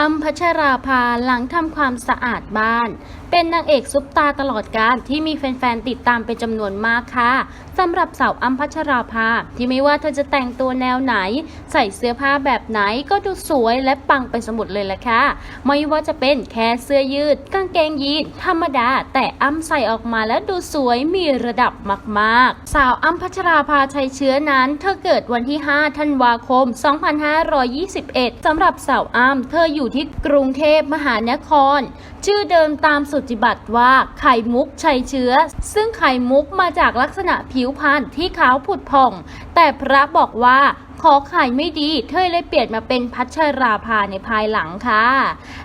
อัมพัชราภาหลังทำความสะอาดบ้าน เป็นนางเอกซุปตาตลอดการที่มีแฟนๆ ติดตามเป็นจำนวนมากค่ะสำหรับสาวอัมพัชราภาที่ไม่ว่าเธอจะแต่งตัวแนวไหน ใส่เสื้อผ้าแบบไหนก็ดูสวยและปังไปสมุดเลยแหละค่ะ ไม่ว่าจะเป็นแค่เสื้อยืด กางเกงยีนธรรมดา แต่อ้ำใส่ออกมาแล้วดูสวยมีระดับมากๆ สาวอ้ำพัชราภาชัยเชื้อนั้น เธอเกิดวันที่ 5 ธันวาคม 2521สำหรับสาวอ้ำเธออยู่ที่กรุงเทพมหานคร ชื่อเดิมตามสุจิบัติว่าไข่มุกชัยเชื้อ ซึ่งไข่มุกมาจากลักษณะผิวพรรณที่ขาวผุดผ่อง แต่พระบอกว่า ขอขายไม่ดี เธอเลยเปลี่ยนมาเป็นพัชราภาในภายหลังค่ะ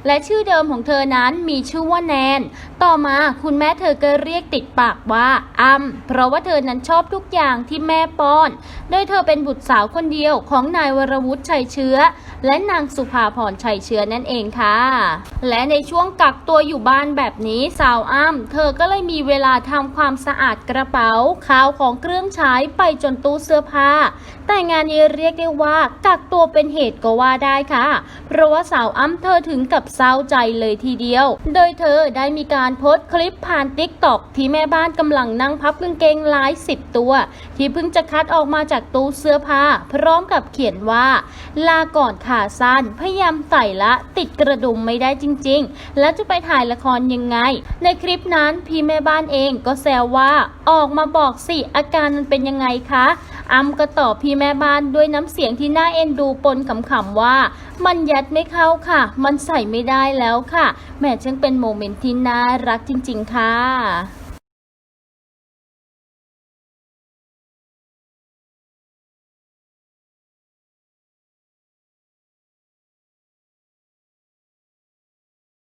และชื่อเดิมของเธอนั้นมีชื่อว่าแนน ต่อมาคุณแม่เธอก็เรียกติดปากว่าอัมเพราะว่าเธอนั้นชอบทุกอย่างที่แม่ป้อน โดยเธอเป็นบุตรสาวคนเดียวของนายวรวุฒิชัยเชื้อ และนางสุภาพรชัยเชื้อนั่นเองค่ะ และในช่วงกักตัวอยู่บ้านแบบนี้สาวอ้ำเธอก็เลยมีเวลาทำความสะอาดกระเป๋าข้าวของเครื่องใช้ไปจนตู้เสื้อผ้า แต่งานนี้เรียียกได้ว่ากักตัวเป็นเหตุก็ว่าได้ค่ะ เพราะว่าสาวอ้ำเธอถึงกับเศร้าใจเลยทีเดียว โดยเธอได้มีการโพสต์คลิปผ่านติ๊กต็อกที่แม่บ้านกำลังนั่งพับกางเกงหลายสิบตัว ที่เพิ่งจะคัดออกมาจากตู้เสื้อผ้า พร้อมกับเขียนว่า ลาก่อนขาสั้นพยายามใส่ละ ติดกระดุมไม่ได้จริง ๆ แล้วจะไปถ่ายละครยังไง ในคลิปนั้นพี่แม่บ้านเองก็แซวว่าออกมาบอกสิอาการมันเป็นยังไงคะอ้ำก็ตอบพี่แม่บ้านด้วยน้ำเสียงที่น่าเอ็นดูปนขำๆว่า มันยัดไม่เข้าค่ะ มันใส่ไม่ได้แล้วค่ะแหม่ช่างเป็นโมเมนต์ที่น่ารักจริง ๆ ค่ะ